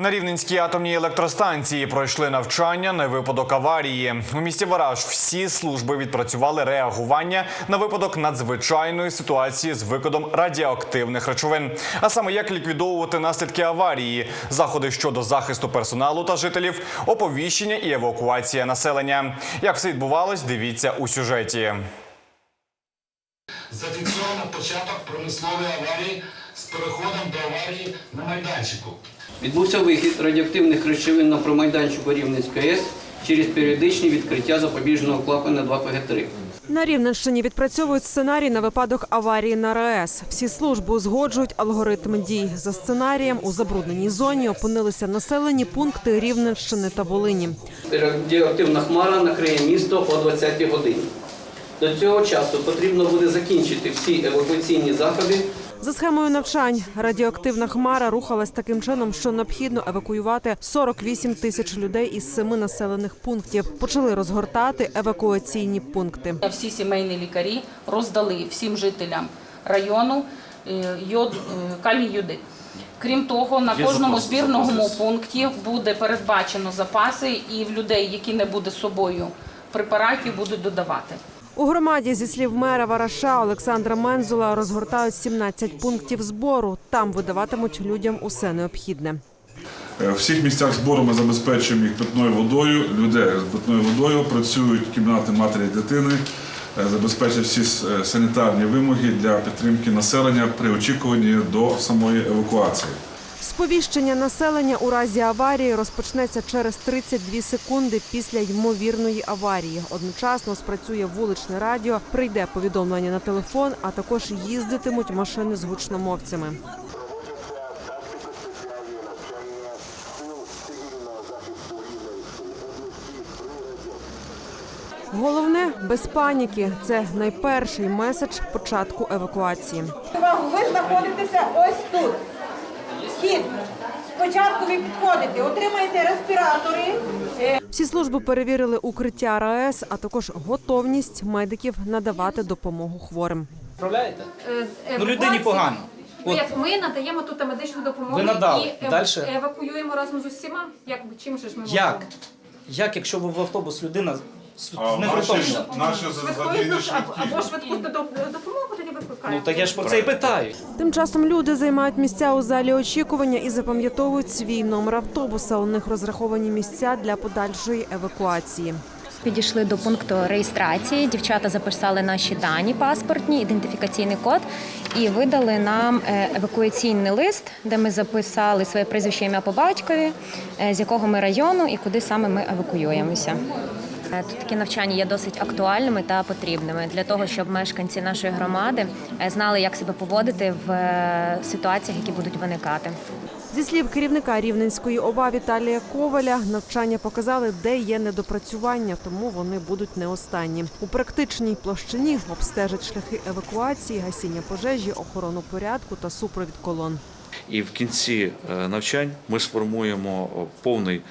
На Рівненській атомній електростанції пройшли навчання на випадок аварії. У місті Вараж всі служби відпрацювали реагування на випадок надзвичайної ситуації з викидом радіоактивних речовин. А саме як ліквідовувати наслідки аварії, заходи щодо захисту персоналу та жителів, оповіщення і евакуація населення. Як все відбувалось, дивіться у сюжеті. Зафіксовано початок промислової аварії з переходом до аварії на майданчику. Відбувся вихід радіоактивних речовин на промайданчику Рівненської АЕС через періодичні відкриття запобіжного клапана 2ПГ3. На Рівненщині відпрацьовують сценарій на випадок аварії на РАЕС. Всі служби узгоджують алгоритм дій. За сценарієм у забрудненій зоні опинилися населені пункти Рівненщини та Волині. Радіоактивна хмара накриє місто о 20 годині. До цього часу потрібно буде закінчити всі евакуаційні заходи За схемою навчань радіоактивна хмара рухалась таким чином, що необхідно евакуювати 48 тисяч людей із семи населених пунктів. Почали розгортати евакуаційні пункти. Всі сімейні лікарі роздали всім жителям району е, йод, е, калій йоди. Крім того, на кожному збірному пункті буде передбачено запаси, і в людей, які не буде з собою препаратів, будуть додавати. У громаді, зі слів мера Вараша Олександра Мензула, розгортають 17 пунктів збору. Там видаватимуть людям усе необхідне. Е, В всіх місцях збору ми забезпечуємо їх питною водою, людей з питною водою, працюють кімнати матері і дитини, е, забезпечують всі е, санітарні вимоги для підтримки населення при очікуванні до самої евакуації. Сповіщення населення у разі аварії розпочнеться через 32 секунди після ймовірної аварії. Одночасно спрацює вуличне радіо, прийде повідомлення на телефон, а також їздитимуть машини з гучномовцями. Головне без паніки. Це найперший меседж початку евакуації. Ви знаходитеся ось тут. Вхід. Спочатку ви підходите, отримаєте респіратори. Е, Всі служби перевірили укриття РАЕС, а також готовність медиків надавати допомогу хворим. Справляєте? Е, Ну людині погано. От ми надаємо тут медичну допомогу Ви надали. і Дальше? евакуюємо разом з усіма. Як чим же ж ми як? можемо? Як, якщо в автобус людина А непритомна? наші Швидкої душ або, або швидку допомогу тоді викликаємо. Ну так я ж про це і питаю. Тим часом люди займають місця у залі очікування і запам'ятовують свій номер автобуса. У них розраховані місця для подальшої евакуації. Підійшли до пункту реєстрації. Дівчата записали наші дані паспортні, ідентифікаційний код і видали нам е, евакуаційний лист, де ми записали своє прізвище ім'я по батькові, е, з якого ми району і куди саме ми евакуюємося. Е, Тут такі навчання є досить актуальними та потрібними для того, щоб мешканці нашої громади е, знали, як себе поводити в е, ситуаціях, які будуть виникати. Зі слів керівника Рівненської ОВА Віталія Коваля, навчання показали, де є недопрацювання, тому вони будуть не останні. У практичній площині обстежать шляхи евакуації, гасіння пожежі, охорону порядку та супровід колон. І в кінці е, навчань ми сформуємо повний е,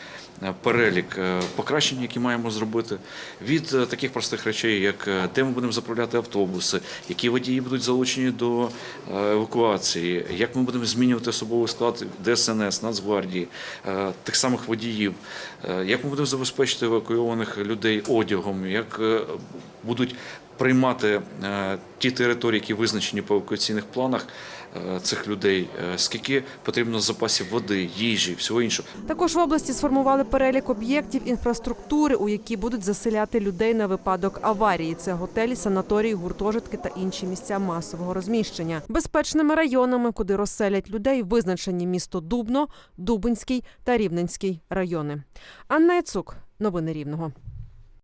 перелік е, покращень, які маємо зробити, від е, таких простих речей, як е, де ми будемо заправляти автобуси, які водії будуть залучені до е, евакуації, як ми будемо змінювати особовий склад ДСНС, Нацгвардії, е, тих самих водіїв, е, як ми будемо забезпечити евакуйованих людей одягом, як е, будуть приймати е, ті території, які визначені по евакуаційних планах е, цих людей, е, скільки потрібно запасів води, їжі, всього іншого. Також в області сформували перелік об'єктів інфраструктури, у які будуть заселяти людей на випадок аварії. Це готелі, санаторії, гуртожитки та інші місця масового розміщення. Безпечними районами, куди розселять людей, визначені місто Дубно, Дубинський та Рівненський райони. Анна Яцук, новини Рівного.